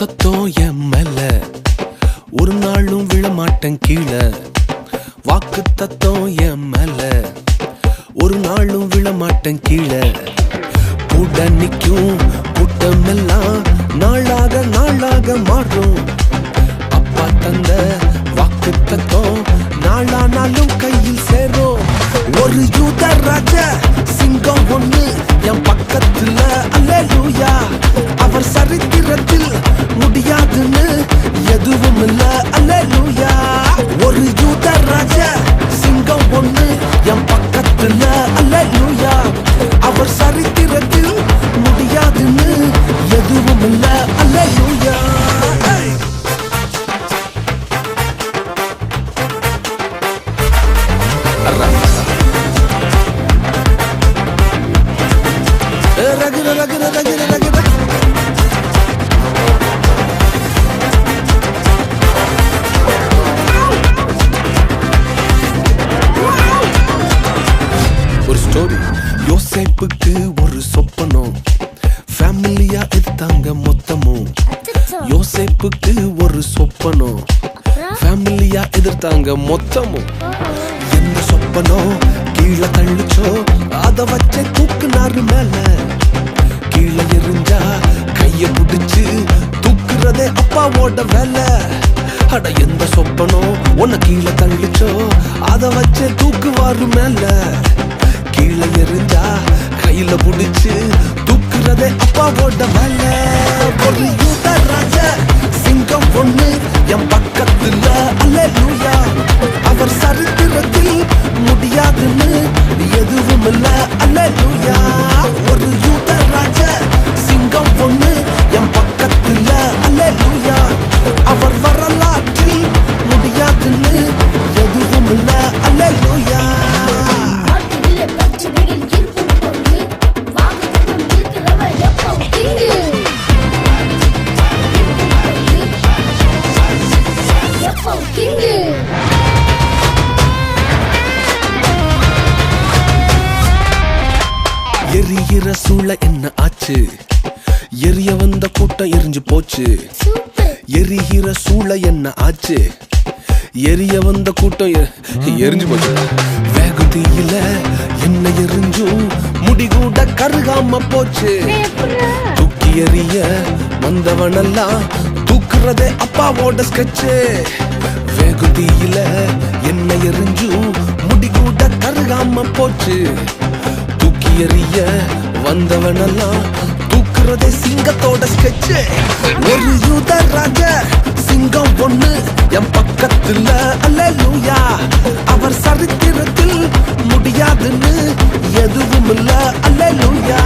தத்தம் என் மேல? ஒரு நாளும் விழமாட்டேன் கீழே. வாக்கு தத்தம் என் மேல. ஒரு நாளும் விழமாட்டேன் கீழே. கூட நிற்கும் கூட்டமெல்லாம் நாளாக நாளாக மாறும். அப்பா தந்த வாக்கு தத்தம் நாளானாலும் கையில் சேரும். ஒரு யூத ராஜ சிங்கம் ஒண்ணு என் பக்கத்துல அல்லேலூயா ஒரு யூத ராஜ சிங்கம் ஒண்ணு என் பக்கத்துல. அல்லேலூயா அவர் சரித்திரத்தில் ஒரு ஸ்டோரி யோசேப்புக்கு ஒரு சொப்பனம் ஃபேமிலியா எடுத்தாங்க மொத்தமும் யோசேப்புக்கு ஒரு சொப்பனம் ஃபேமிலியா எதிர்த்தாங்க மொத்தமும் எந்த சொப்பனம் கீழே தள்ளுச்சோ? அத வச்ச தூக்குனாரு மேல. கீழே எரிஞ்சா கைய புடிச்சு தூக்குறதே அப்பாவோட வேலை. அட எந்த சொப்பனம் உன்னை கீழே தள்ளுச்சோ? அத வச்சு தூக்குவாரு மேல. கீழே எரிஞ்சா கையில புடிச்சு தூக்குறதே அப்பாவோட வேலை எரியிற சூழ என்ன ஆச்சு? எரிய வந்த கூட்டம் எரிஞ்சு போச்சு. எரிகிற சூழ என்ன ஆச்சு? எரிய வந்த கூட்டம் எரிஞ்சு போச்சு. வேகுதியில என்ன எரிஞ்சும் முடி கூட கருகாம போச்சு? தூக்கி எறிய வந்தவனெல்லாம் தூக்குறதே அப்பாவோட ஸ்கெட்சு வேகுதியில என்ன எரிஞ்சும் முடி கூட கருகாம போச்சு. எறிய வந்தவனெல்லாம் தூக்குறதே சிங்கத்தோட ஸ்கெட்சு ஒரு யூத ராஜ சிங்கம் ஒண்ணு என் பக்கத்துல. அல்லூயா அவர் சரித்திரத்தில் முடியாதுன்னு எதுவும் இல்ல அல்லூயா